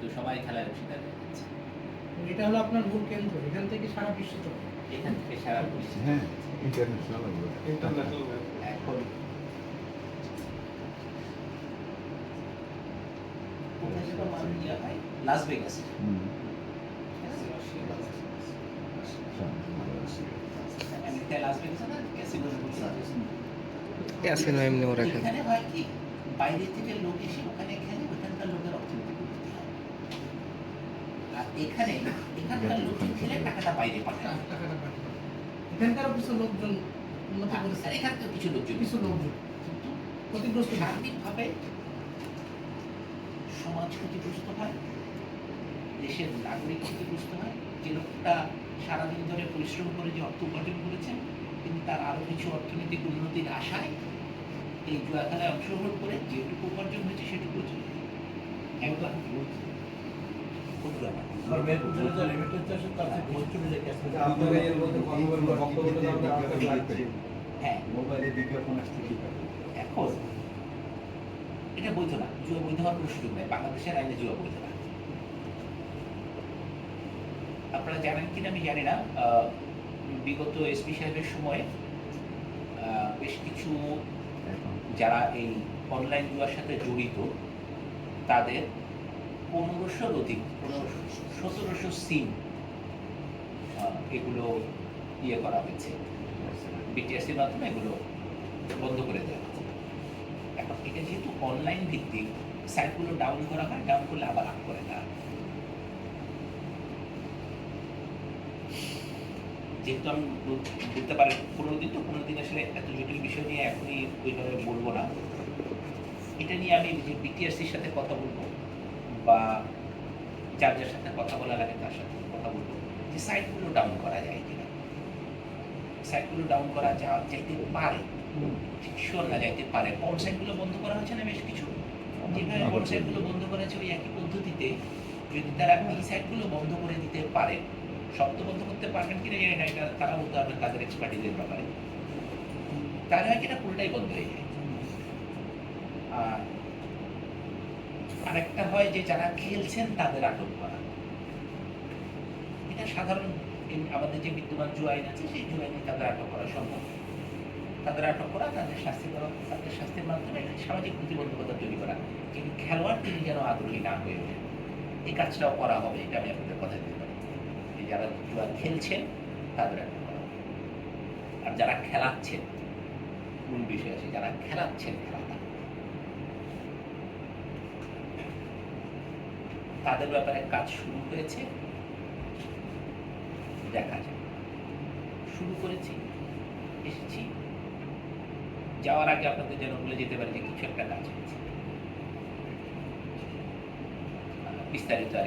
কিন্তু সবাই খেলার অংশীদার হয়ে যাচ্ছে এটা হলো আপনার মূল কেন্দ্র এখান থেকে সারা বিশ্ব চলে। এখান থেকে সারা বিশ্ব হ্যাঁ ইন্টারন্যাশনাল ইন্টারন্যাশনাল এখন কোথায় মানে ইয়ে হয়? লাস ভেগাসে আমেরিকায় না ক্যাসিনো ক্যাসিনো এমনি ওরা খেলে। বাইরে থেকে লোক এসে ওখানে খেলে ওখানকার হয় আর এখানে এখানকার লোক খেলে টাকাটা বাইরে পাঠায়। টাকাটা এখানকারও কিছু লোকজন উন্নতি করেছে এখানকার কিছু লোকজন। কিছু লোকজন ক্ষতিগ্রস্ত সার্বিকভাবে সমাজ ক্ষতিগ্রস্ত হয় দেশের নাগরিক ক্ষতিগ্রস্ত হয়। যে লোকটা সারাদিন ধরে পরিশ্রম করে যে অর্থ উপার্জন করেছেন কিন্তু তার আরও কিছু অর্থনৈতিক উন্নতির আশায় এই জুয়া খেলায় অংশগ্রহণ করে যেটুকু উপার্জন হয়েছে সেটুকু চলে যায়। এক লাখ এটা বৈধ না জুয়া বৈধ হওয়ার কোনো সুযোগ বাংলাদেশের আইনে জুয়া বৈধ না আপনারা জানেন কিনা আমি জানি না। বিগত এসপি সাহেবের সময় বেশ কিছু যারা এই অনলাইন জুয়ার সাথে জড়িত, তাদের পনেরোশোর অধিক পনেরোশো সতেরোশো সিম এগুলো ইয়ে করা হয়েছে। বিটিএসির মাধ্যমে এগুলো বন্ধ করে দেওয়া হয়েছে। এখন এটা যেহেতু অনলাইন ভিত্তিক সাইটগুলো ডাউন করা হয় ডাউন করলে আবার আপ করে দেওয়া যেহেতু আমি বলতে পারি, পনেরো দিন তো পনেরো দিন আসলে এত জটিল বিষয় নিয়ে এখনই ওইভাবে বলব না। এটা নিয়ে আমি বিটিআরসির সাথে কথা বলব বা যার যার সাথে কথা বলা লাগে তার সাথে কথা বলব। যে সাইটগুলো ডাউন করা যায় কিনা। সাইটগুলো ডাউন করা যা যাইতে পারে শিওর না যাইতে পারে। সাইটগুলো বন্ধ করা হচ্ছে না বেশ কিছু? যেভাবে সাইটগুলো বন্ধ করা হচ্ছে ওই একই পদ্ধতিতে যদি তারা এই সাইটগুলো বন্ধ করে দিতে পারে শব্দ বন্ধ করতে পারবেন কিনা জানি না এটা তারা বলতে পারবেন তাদের এক্সপার্টিজের ব্যাপারে। তাহলে হয় কি এটা পুরোটাই বন্ধ হয়ে যায়। আর আরেকটা হয় যে যারা খেলছেন তাদের আটক করা। এটা সাধারণ আমাদের যে বিদ্যমান জু আইন আছে, সেই জু আইনে তাদের আটক করা সম্ভব। তাদের আটক করা, তাদের শাস্তি করা, তাদের শাস্তির মাধ্যমে সামাজিক প্রতিবন্ধকতা তৈরি করা। কিন্তু খেলোয়াড়, তিনি যেন আগ্রহী না হয়ে ওঠেন। এই কাজটাও করা হবে, এটা আমি আপনাদের কথা দিতে পারি। যারা জুয়া খেলছেন, তাদের আটক করা আর যারা খেলাচ্ছেন, মূল বিষয় আছে, যারা খেলাচ্ছেন খেলাটা তাদের ব্যাপারে কাজ শুরু হয়েছে। দেখা যায় শুরু করেছি, এসেছি। যাওয়ার আগে আপনাদের যেন বলে যেতে পারে যে কিছু একটা কাজ হয়েছে। বিস্তারিত আর